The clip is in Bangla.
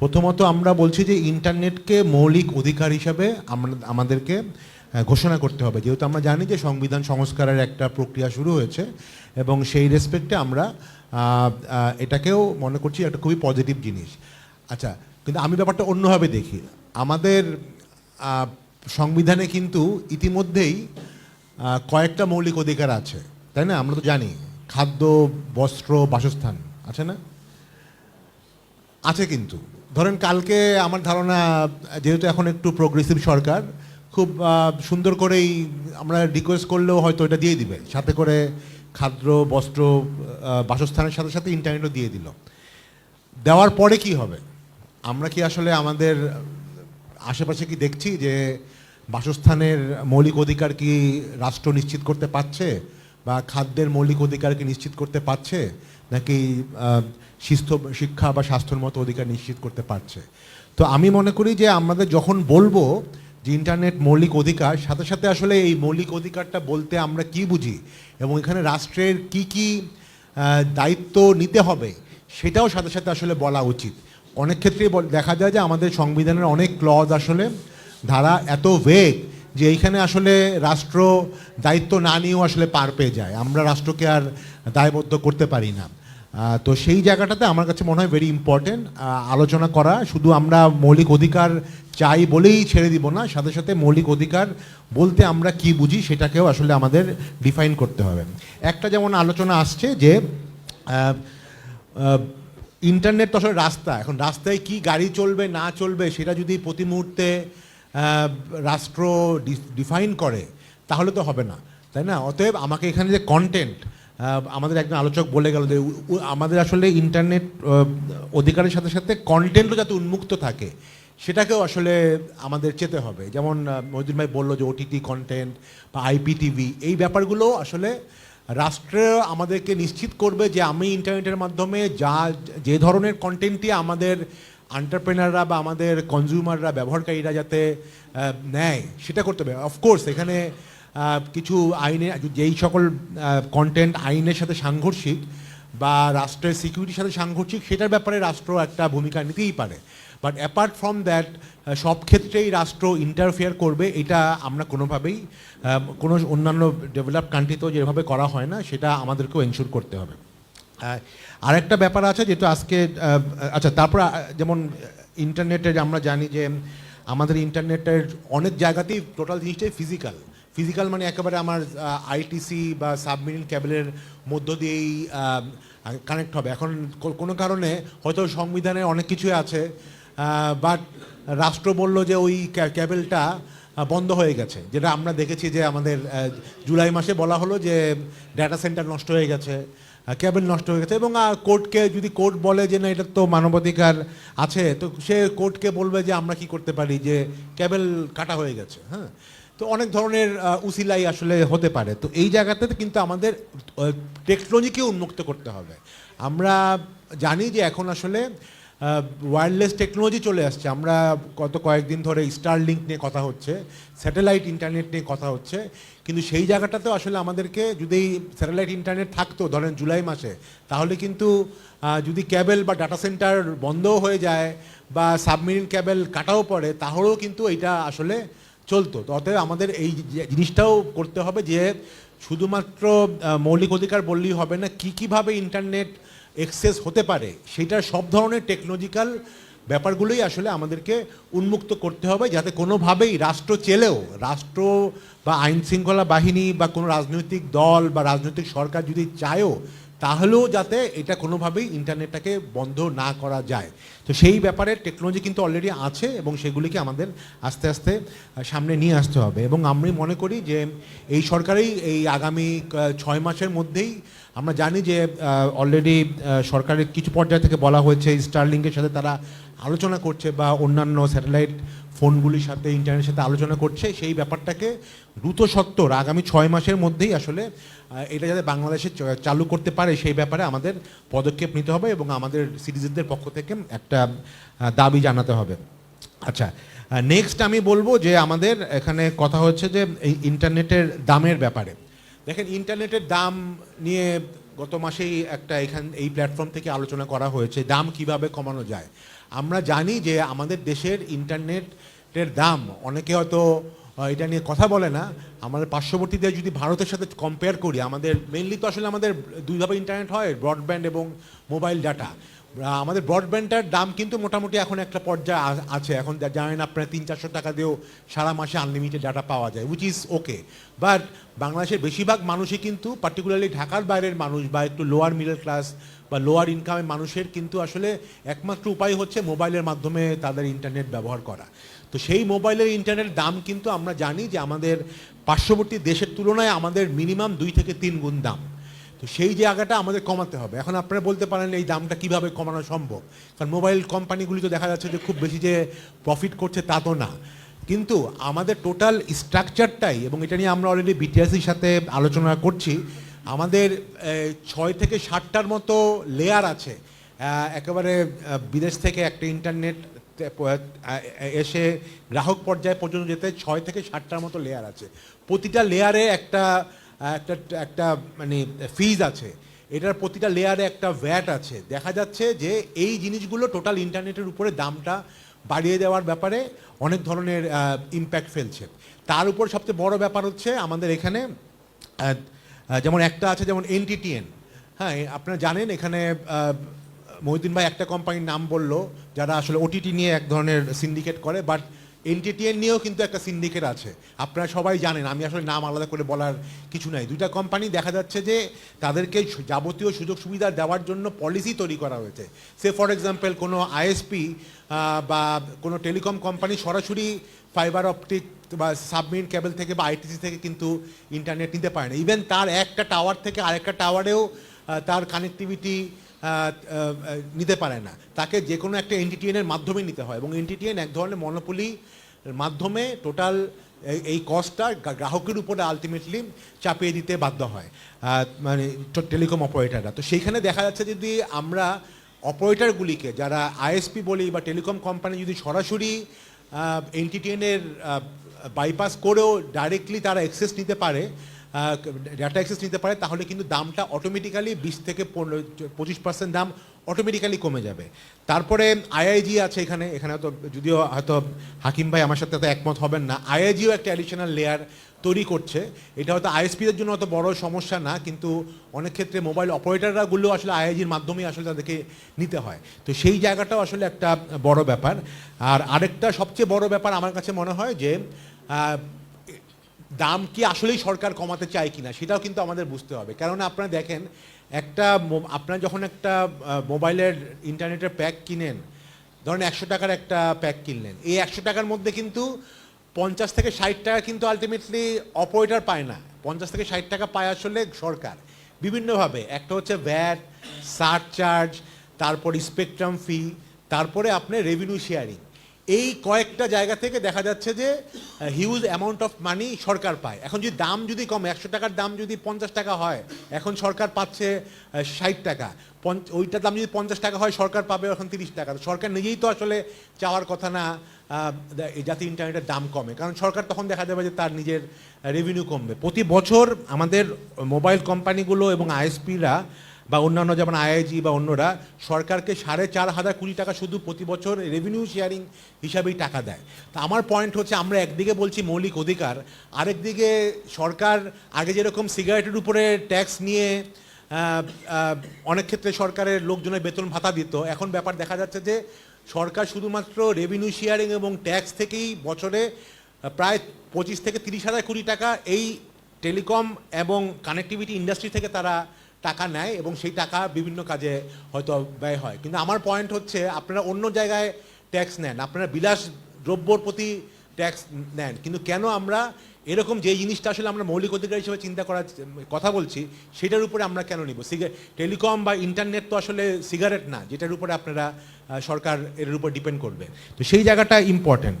প্রথমত আমরা বলছি যে ইন্টারনেটকে মৌলিক অধিকার হিসাবে আমরা, আমাদেরকে ঘোষণা করতে হবে। যেহেতু আমরা জানি যে সংবিধান সংস্কারের একটা প্রক্রিয়া শুরু হয়েছে এবং সেই রেসপেক্টে আমরা এটাকেও মনে করছি একটা খুবই পজিটিভ জিনিস। আচ্ছা কিন্তু আমি ব্যাপারটা অন্যভাবে দেখি। আমাদের সংবিধানে কিন্তু ইতিমধ্যেই কয়েকটা মৌলিক অধিকার আছে। তাই না? আমরা তো জানি, খাদ্য, বস্ত্র, বাসস্থান, আছে না? আছে কিন্তু। ধরেন কালকে আমার ধারণা, যেহেতু এখন একটু প্রোগ্রেসিভ সরকার, খুব সুন্দর করেই আমরা রিকোয়েস্ট করলেও হয়তো এটা দিয়ে দিবে। সাথে করে খাদ্য, বস্ত্র বাসস্থানের সাথে সাথে ইন্টারনেটও দিয়ে দিল। দেওয়ার পরে কি হবে? আমরা কি আসলে আমাদের আশেপাশে কি দেখছি যে বাসস্থানের মৌলিক অধিকার কি রাষ্ট্র নিশ্চিত করতে পারছে? বা খাদ্যের মৌলিক অধিকারকে নিশ্চিত করতে পারছে? নাকি শিস্থ, শিক্ষা বা স্বাস্থ্যের মতো অধিকার নিশ্চিত করতে পারছে? তো আমি মনে করি যে আমাদের যখন বলব যে ইন্টারনেট মৌলিক অধিকার, সাথে সাথে আসলে এই মৌলিক অধিকারটা বলতে আমরা কি বুঝি? এবং এখানে রাষ্ট্রের কি কি দায়িত্ব নিতে হবে, সেটাও সাথে সাথে আসলে বলা উচিত। অনেক ক্ষেত্রেই দেখা যায় যে আমাদের সংবিধানের অনেক ক্লজ আসলে, ধারা এত ভেগ যে এইখানে আসলে রাষ্ট্র দায়িত্ব না নিয়েও আসলে পার পেয়ে যায়। আমরা রাষ্ট্রকে আর দায়বদ্ধ করতে পারি না। তো সেই জায়গাটাতে আমার কাছে মনে হয় ভেরি ইম্পর্টেন্ট আলোচনা করা। শুধু আমরা মৌলিক অধিকার চাই বলেই ছেড়ে দিব না, সাথে সাথে মৌলিক অধিকার বলতে আমরা কি বুঝি সেটাকেও আসলে আমাদের ডিফাইন করতে হবে। একটা যেমন আলোচনা আসছে যে ইন্টারনেট তো আসলে রাস্তা, এখন রাস্তায় কি গাড়ি চলবে, না চলবে, সেটা যদি প্রতি মুহূর্তে রাষ্ট্র ডিফাইন করে, তাহলে তো হবে না, তাই না? অতএব আমাকে এখানে যে কন্টেন্ট আমাদের একজন আলোচক বলে গেল যে আমাদের আসলে ইন্টারনেট অধিকারের সাথে সাথে কন্টেন্টও যাতে উন্মুক্ত থাকে, সেটাকেও আসলে আমাদের চেতে হবে। যেমন মহিউদ্দিন ভাই বলল যে ওটিটি কন্টেন্ট বা আইপিটিভি এই ব্যাপারগুলো আসলে রাষ্ট্র আমাদেরকে নিশ্চিত করবে যে আমি ইন্টারনেটের মাধ্যমে যা, যে ধরনের কন্টেন্টই আমাদের আন্টারপ্রেনাররা বা আমাদের কনজিউমাররা ব্যবহারকারীরা যাতে নেয়, সেটা করতে হবে। অফকোর্স এখানে কিছু আইনে, যেই সকল কন্টেন্ট আইনের সাথে সাংঘর্ষিক বা রাষ্ট্রের সিকিউরিটির সাথে সাংঘর্ষিক, সেটার ব্যাপারে রাষ্ট্র একটা ভূমিকা নিতেই পারে। বাট অ্যাপার্ট ফ্রম দ্যাট সব ক্ষেত্রেই রাষ্ট্র ইন্টারফেয়ার করবে, এটা আমরা কোনোভাবেই কোনো অন্যান্য ডেভেলপ কান্ট্রিতেও যেভাবে করা হয় না, সেটা আমাদেরকেও এনশোর করতে হবে। আরেকটা ব্যাপার আছে যেহেতু আজকে আচ্ছা তারপর যেমন ইন্টারনেটের আমরা জানি যে, আমাদের ইন্টারনেটের অনেক জায়গাতেই টোটাল জিনিসটাই ফিজিক্যাল ফিজিক্যাল মানে একেবারে আমার আইটিসি বা সাবমেরিন ক্যাবেলের মধ্য দিয়েই কানেক্ট হবে। এখন কোনো কারণে হয়তো সংবিধানে অনেক কিছুই আছে বাট রাষ্ট্র বলল যে ওই ক্যাবেলটা বন্ধ হয়ে গেছে। যেটা আমরা দেখেছি যে আমাদের জুলাই মাসে বলা হলো যে ডেটা সেন্টার নষ্ট হয়ে গেছে। ক্যাবেল নষ্ট হয়ে গেছে এবং কোর্টকে যদি কোর্ট বলে যে না, এটা তো মানবাধিকার আছে, তো সে কোর্টকে বলবে যে আমরা কি করতে পারি যে ক্যাবেল কাটা হয়ে গেছে হ্যাঁ? তো অনেক ধরনের উসিলাই আসলে হতে পারে। তো এই জায়গাতে কিন্তু আমাদের টেকনোলজিকে উন্মুক্ত করতে হবে। আমরা জানি যে এখন আসলে ওয়্যারলেস টেকনোলজি চলে আসছে। আমরা গত কয়েকদিন ধরে স্টার লিঙ্ক নিয়ে কথা হচ্ছে স্যাটেলাইট ইন্টারনেট নিয়ে কথা হচ্ছে। কিন্তু সেই জায়গাটাতেও আসলে আমাদেরকে যদি স্যাটেলাইট ইন্টারনেট থাকতো, ধরেন জুলাই মাসে, তাহলে কিন্তু যদি ক্যাবেল বা ডাটা সেন্টার বন্ধও হয়ে যায় বা সাবমেরিন ক্যাবেল কাটাও পড়ে, তাহলেও কিন্তু এটা আসলে চলতো। অতএব আমাদের এই জিনিসটাও করতে হবে যে, শুধুমাত্র মৌলিক অধিকার বললেই হবে না, কি কীভাবে ইন্টারনেট এক্সেস হতে পারে সেটার সব ধরনের টেকনোলজিক্যাল ব্যাপারগুলোই আসলে আমাদেরকে উন্মুক্ত করতে হবে যাতে কোনোভাবেই রাষ্ট্র চেলেও, রাষ্ট্র বা আইন শৃঙ্খলা বাহিনী বা কোনো রাজনৈতিক দল বা রাজনৈতিক সরকার যদি চায়ও, তাহলেও যাতে এটা কোনোভাবেই ইন্টারনেটটাকে বন্ধ না করা যায়। তো সেই ব্যাপারে টেকনোলজি কিন্তু অলরেডি আছে এবং সেগুলিকে আমাদের আস্তে আস্তে সামনে নিয়ে আসতে হবে। এবং আমি মনে করি যে এই সরকারই এই আগামী ছয় মাসের মধ্যেই আমরা জানি যে অলরেডি সরকারের কিছু পর্যায় থেকে বলা হয়েছে স্টারলিংকের সাথে তারা আলোচনা করছে বা অন্যান্য স্যাটেলাইট ফোনগুলির সাথে ইন্টারনেটের সাথে আলোচনা করছে। সেই ব্যাপারটাকে দ্রুত সত্তর আগামী ছয় মাসের মধ্যেই আসলে এটা যাতে বাংলাদেশে চালু করতে পারে, সেই ব্যাপারে আমাদের পদক্ষেপ নিতে হবে এবং আমাদের সিটিজেনদের পক্ষ থেকে একটা দাবি জানাতে হবে। আচ্ছা নেক্সট আমি বলব যে আমাদের এখানে কথা হচ্ছে যে, এই ইন্টারনেটের দামের ব্যাপারে। দেখেন, ইন্টারনেটের দাম নিয়ে গত মাসেই একটা এখান, এই প্ল্যাটফর্ম থেকে আলোচনা করা হয়েছে, দাম কীভাবে কমানো যায়। আমরা জানি যে আমাদের দেশের ইন্টারনেটের দাম, অনেকে হয়তো এটা নিয়ে কথা বলে না, আমাদের পার্শ্ববর্তী দেশ যদি ভারতের সাথে কম্পেয়ার করি, আমাদের মেনলি তো আসলে আমাদের দুইভাবে ইন্টারনেট হয় ব্রডব্যান্ড এবং মোবাইল ডাটা আমাদের ব্রডব্যান্ডটার দাম কিন্তু মোটামুটি এখন একটা পর্যায়ে আছে। এখন জানেন আপনার তিন চারশো টাকা দিয়েও সারা মাসে আনলিমিটেড ডাটা পাওয়া যায় উইচ ইজ ওকে বাট বাংলাদেশের বেশিরভাগ মানুষই কিন্তু পার্টিকুলারলি ঢাকার বাইরের মানুষ বা একটু লোয়ার মিডল ক্লাস বা লোয়ার ইনকামের মানুষের কিন্তু আসলে একমাত্র উপায় হচ্ছে মোবাইলের মাধ্যমে তাদের ইন্টারনেট ব্যবহার করা। তো সেই মোবাইলের ইন্টারনেট দাম কিন্তু আমরা জানি যে আমাদের পার্শ্ববর্তী দেশের তুলনায় আমাদের মিনিমাম দুই থেকে তিন গুণ দাম। তো সেই জায়গাটা আমাদের কমাতে হবে। এখন আপনারা বলতে পারেন এই দামটা কীভাবে কমানো সম্ভব? কারণ মোবাইল কোম্পানিগুলি তো দেখা যাচ্ছে যে খুব বেশি যে প্রফিট করছে তা তো না। কিন্তু আমাদের টোটাল স্ট্রাকচারটাই এবং এটা নিয়ে আমরা অলরেডি বিটিআরসির সাথে আলোচনা করছি, আমাদের ছয় থেকে ষাটটার মতো লেয়ার আছে। একেবারে বিদেশ থেকে একটা ইন্টারনেট এসে গ্রাহক পর্যায়ে পর্যন্ত যেতে ছয় থেকে ষাটটার মতো লেয়ার আছে। প্রতিটা লেয়ারে একটা একটা একটা মানে ফিজ আছে। এটার প্রতিটা লেয়ারে একটা ভ্যাট আছে। দেখা যাচ্ছে যে এই জিনিসগুলো টোটাল ইন্টারনেটের উপরে দামটা বাড়িয়ে দেওয়ার ব্যাপারে অনেক ধরনের ইম্প্যাক্ট ফেলছে। তার উপর সবচেয়ে বড় ব্যাপার হচ্ছে আমাদের এখানে যেমন একটা আছে যেমন এনটিটিএন হ্যাঁ আপনারা জানেন এখানে মহিউদ্দিন ভাই একটা কোম্পানির নাম বলল, যারা আসলে ওটিটি নিয়ে এক ধরনের সিন্ডিকেট করে বাট এনটিটিএন নিয়েও কিন্তু একটা সিন্ডিকেট আছে। আপনারা সবাই জানেন, আমি আসলে নাম আলাদা করে বলার কিছু নাই। দুইটা কোম্পানি দেখা যাচ্ছে যে তাদেরকে যাবতীয় সুযোগ সুবিধা দেওয়ার জন্য পলিসি তৈরি করা হয়েছে। সে ফর এক্সাম্পল কোনো আইএসপি বা কোনো টেলিকম কোম্পানি সরাসরি ফাইবার অপটিক বা সাবমিট কেবল থেকে বা আইটিসি থেকে কিন্তু ইন্টারনেট নিতে পারে না। ইভেন তার একটা টাওয়ার থেকে আরেকটা টাওয়ারেও তার কানেক্টিভিটি নিতে পারে না। তাকে যে কোনো একটা এনটিটিএনের মাধ্যমে নিতে হয় এবং এনটিটিএন এক ধরনের মনোপলি মাধ্যমে টোটাল এই কস্টটা গ্রাহকের উপরে আলটিমেটলি চাপিয়ে দিতে বাধ্য হয় মানে টেলিকম অপারেটাররা তো সেইখানে দেখা যাচ্ছে যদি আমরা অপারেটারগুলিকে যারা আইএসপি বলি বা টেলিকম কোম্পানি যদি সরাসরি এনটিটিএনের বাইপাস করেও ডাইরেক্টলি তারা অ্যাক্সেস নিতে পারে ডাটা অ্যাক্সেস নিতে পারে, তাহলে কিন্তু দামটা অটোমেটিক্যালি বিশ থেকে পনেরো, পঁচিশ পার্সেন্ট দাম অটোমেটিক্যালি কমে যাবে। তারপরে আইআইজি আছে এখানে এখানে হয়তো, যদিও হয়তো হাকিম ভাই আমার সাথে তো একমত হবেন না। আইআইজিও একটা অ্যাডিশনাল লেয়ার তৈরি করছে। এটা হয়তো আইএসপিদের জন্য অত বড় সমস্যা না, কিন্তু অনেক ক্ষেত্রে মোবাইল অপারেটররা গুলো আসলে আইআইজির মাধ্যমেই আসলে তাদেরকে নিতে হয়। তো সেই জায়গাটাও আসলে একটা বড় ব্যাপার। আর আরেকটা সবচেয়ে বড় ব্যাপার আমার কাছে মনে হয় যে দাম কি আসলেই সরকার কমাতে চায় কিনা, সেটাও কিন্তু আমাদের বুঝতে হবে। কেননা আপনারা দেখেন, একটা আপনারা যখন একটা মোবাইলের ইন্টারনেটের প্যাক কিনেন, ধরেন একশো টাকার একটা প্যাক কিনলেন, এই একশো টাকার মধ্যে কিন্তু পঞ্চাশ থেকে ষাট টাকা কিন্তু আলটিমেটলি অপারেটর পায় না। পঞ্চাশ থেকে ষাট টাকা পায় আসলে সরকার। বিভিন্নভাবে, একটা হচ্ছে ভ্যাট সার চার্জ তারপর স্পেকট্রাম ফি তারপরে আপনার রেভিনিউ শেয়ারিং এই কয়েকটা জায়গা থেকে দেখা যাচ্ছে যে হিউজ অ্যামাউন্ট অফ মানি সরকার পায়। এখন যদি দাম যদি কমে, একশো টাকার দাম যদি পঞ্চাশ টাকা হয়, এখন সরকার পাচ্ছে ষাট টাকা। ওইটার দাম যদি পঞ্চাশ টাকা হয়, সরকার পাবে এখন তিরিশ টাকা। সরকার নিজেই তো আসলে চাওয়ার কথা না যাতে ইন্টারনেটের দাম কমে। কারণ সরকার তখন দেখা যাবে যে তার নিজের রেভিনিউ কমবে। প্রতি বছর আমাদের মোবাইল কোম্পানিগুলো এবং আইএসপিরা বা অন্যান্য যেমন আইআইজি বা অন্যরা, সরকারকে সাড়ে চার হাজার কোটি টাকা শুধু প্রতি বছর রেভিনিউ শেয়ারিং হিসাবেই টাকা দেয়। তা আমার পয়েন্ট হচ্ছে, আমরা একদিকে বলছি মৌলিক অধিকার, আরেকদিকে সরকার আগে যেরকম সিগারেটের উপরে ট্যাক্স নিয়ে অনেক ক্ষেত্রে সরকারের লোকজনের বেতন ভাতা দিত, এখন ব্যাপার দেখা যাচ্ছে যে সরকার শুধুমাত্র রেভিনিউ শেয়ারিং এবং ট্যাক্স থেকেই বছরে প্রায় পঁচিশ থেকে তিরিশ হাজার কোটি টাকা এই টেলিকম এবং কানেক্টিভিটি ইন্ডাস্ট্রি থেকে তারা টাকা নেয় এবং সেই টাকা বিভিন্ন কাজে হয়তো ব্যয় হয়। কিন্তু আমার পয়েন্ট হচ্ছে আপনারা অন্য জায়গায় ট্যাক্স নেন, আপনারা বিলাস দ্রব্যর প্রতি ট্যাক্স নেন। কিন্তু কেন আমরা এরকম যে জিনিসটা আসলে আমরা মৌলিক অধিকার হিসেবে চিন্তা করার কথা বলছি, সেটার উপরে আমরা কেন নিব? টেলিকম বা ইন্টারনেট তো আসলে সিগারেট না, যেটার উপরে আপনারা সরকার এর উপর ডিপেন্ড করবে। তো সেই জায়গাটা ইম্পর্টেন্ট